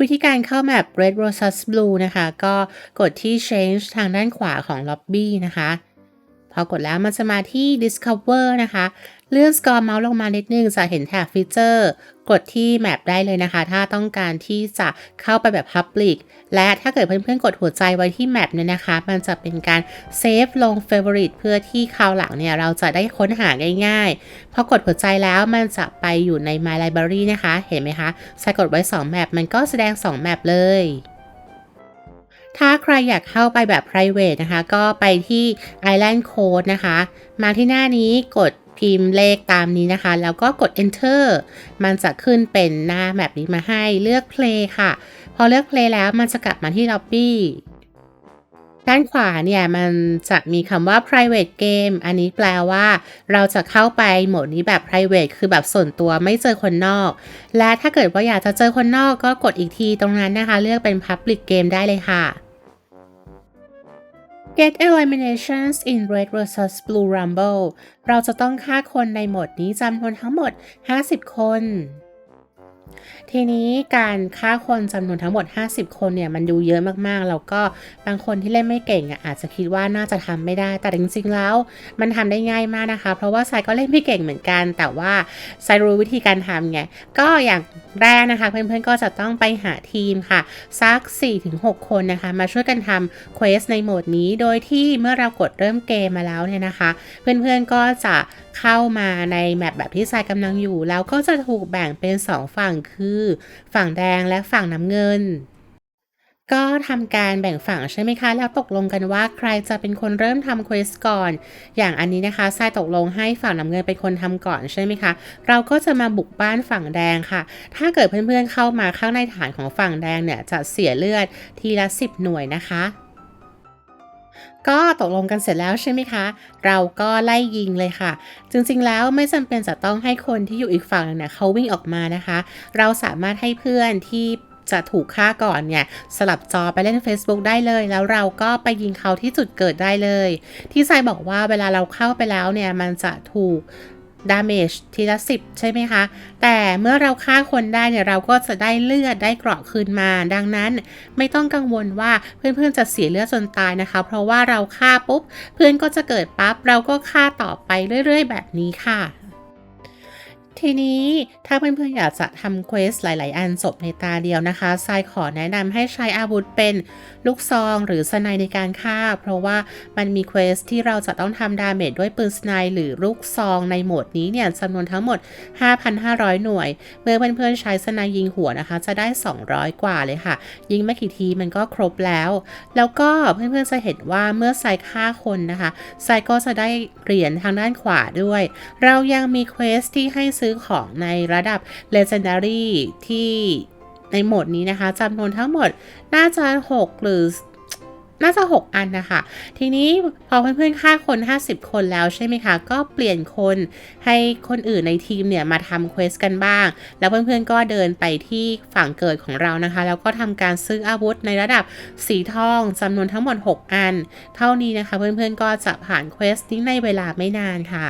วิธีการเข้าแมป Red Roses Blue นะคะ ก็กดที่ Change ทางด้านขวาของ Lobby นะคะ พอกดแล้วมันจะมาที่ Discover นะคะ เลื่อนสกอร์เมาส์ลงมานิดนึงจะเห็นแถบฟีเจอร์ กดที่แมปได้เลยนะคะ ถ้าต้องการที่จะเข้าไปแบบ Public และถ้าเกิดเพื่อนๆ กดหัวใจไว้ที่แมปเนี่ยนะคะ มันจะเป็นการเซฟลง Favorite เพื่อที่คราวหลังเนี่ยเราจะได้ค้นหาง่ายๆ พอกดหัวใจแล้วมันจะไปอยู่ใน My Library นะคะ เห็นไหมคะใส่กดไว้ 2 แมปมันก็แสดง 2 แมปเลยถ้าใครอยากเข้าไปแบบ private นะคะ ก็ไปที่ Island Code นะคะ มาที่หน้านี้กด พิมพ์เลขตามนี้นะคะ แล้วก็กด enter มันจะขึ้นเป็นหน้าแบบนี้มาให้เลือก play ค่ะ พอเลือก play แล้วมันจะกลับมาที่ lobby ด้านขวาเนี่ยมันจะมีคำว่า private game อันนี้แปลว่าเราจะเข้าไปโหมดนี้แบบ private คือแบบส่วนตัวไม่เจอคนนอก และถ้าเกิดว่าอยากจะเจอคนนอกก็กดอีกทีตรงนั้นนะคะ เลือกเป็น public game ได้เลยค่ะ Get eliminations in Red vs Blue Rumble เราจะต้องฆ่าคนในหมดนี้จำนวนทั้งหมด 50 คน ทีนี้การฆ่าคนจำนวนทั้งหมด 50 คนเนี่ยมันดูเยอะมากๆ แล้วก็บางคนที่เล่นไม่เก่งอะอาจจะคิดว่าน่าจะทำไม่ได้ แต่จริงๆแล้ว มันทำได้ง่ายมากนะคะ เพราะว่าทรายก็เล่นไม่เก่งเหมือนกัน แต่ว่าทรายรู้วิธีการทำไง ก็อย่างแรกนะคะ เพื่อนๆก็จะต้องไปหาทีมค่ะสัก 4-6 คนนะคะ มาช่วยกันทำเควสในโหมดนี้ โดยที่เมื่อเรากดเริ่มเกมมาแล้วเนี่ยนะคะ เพื่อนๆก็จะเข้ามาในแมปแบบที่ทรายกำลังอยู่ แล้วก็จะถูกแบ่งเป็น 2 ฝั่งคือ ฝั่งแดงและฝั่งน้ำเงิน ก็ทำการแบ่งฝั่งใช่ไหมคะ แล้วตกลงกันว่าใครจะเป็นคนเริ่มทำเควสก่อน อย่างอันนี้นะคะทรายตกลงให้ฝั่งน้ำเงินเป็นคนทำก่อนใช่ไหมคะ เราก็จะมาบุกบ้านฝั่งแดงค่ะ ถ้าเกิดเพื่อนๆเข้ามาข้างในฐานของฝั่งแดงเนี่ยจะเสียเลือดทีละ 10 หน่วยนะคะ ก็ตกลงกันเสร็จแล้วใช่ไหมคะ เราก็ไล่ยิงเลยค่ะ จริงๆแล้วไม่จำเป็นจะต้องให้คนที่อยู่อีกฝั่งเนี่ยเขาวิ่งออกมานะคะ เราสามารถให้เพื่อนที่จะถูกฆ่าก่อนเนี่ยสลับจอไปเล่น Facebook ได้เลย แล้วเราก็ไปยิงเขาที่จุดเกิดได้เลย ที่ไซบอกว่าเวลาเราเข้าไปแล้วเนี่ยมันจะถูก ดาเมจทีละสิบใช่ไหมคะ แต่เมื่อเราฆ่าคนได้เนี่ยเราก็จะได้เลือดได้เกราะคืนมา ดังนั้นไม่ต้องกังวลว่าเพื่อนๆจะเสียเลือดจนตายนะคะ เพราะว่าเราฆ่าปุ๊บ เพื่อนก็จะเกิดปั๊บ เราก็ฆ่าต่อไปเรื่อยๆ แบบนี้ค่ะ ทีนี้ถ้าเพื่อนๆอยากจะทำเควสหลาย ๆ อันจบในตาเดียวนะคะทรายขอแนะนำให้ใช้อาวุธเป็นลูกซองหรือสไนในการฆ่า เพราะว่ามันมีเควสที่เราจะต้องทำดาเมจด้วยปืนสไนหรือลูกซองในโหมดนี้เนี่ยจำนวนทั้งหมด 5,500 หน่วย เมื่อเพื่อนๆใช้สไนยิงหัวนะคะ จะได้ 200 กว่าเลยค่ะ ยิงไม่กี่ทีมันก็ครบแล้ว แล้วก็เพื่อนๆจะเห็นว่าเมื่อไซฆ่าคนนะคะไซก็จะได้เหรียญทางด้านขวาด้วย เรายังมีเควสที่ให้ซื้อของในระดับ Legendary ที่ในโหมดนี้นะคะจำนวนทั้งหมดน่าจะ 6 หรือน่าจะ 6 อันนะคะ ทีนี้พอเพื่อนๆฆ่าคน 50 คนแล้วใช่ไหมคะ ก็เปลี่ยนคนให้คนอื่นในทีมเนี่ยมาทำเควสกันบ้าง แล้วเพื่อนๆก็เดินไปที่ฝั่งเกิดของเรานะคะ แล้วก็ทำการซื้ออาวุธในระดับสีทองจำนวนทั้งหมด 6 อัน เท่านี้นะคะเพื่อนๆก็จะผ่านเควสนี้ในเวลาไม่นานค่ะ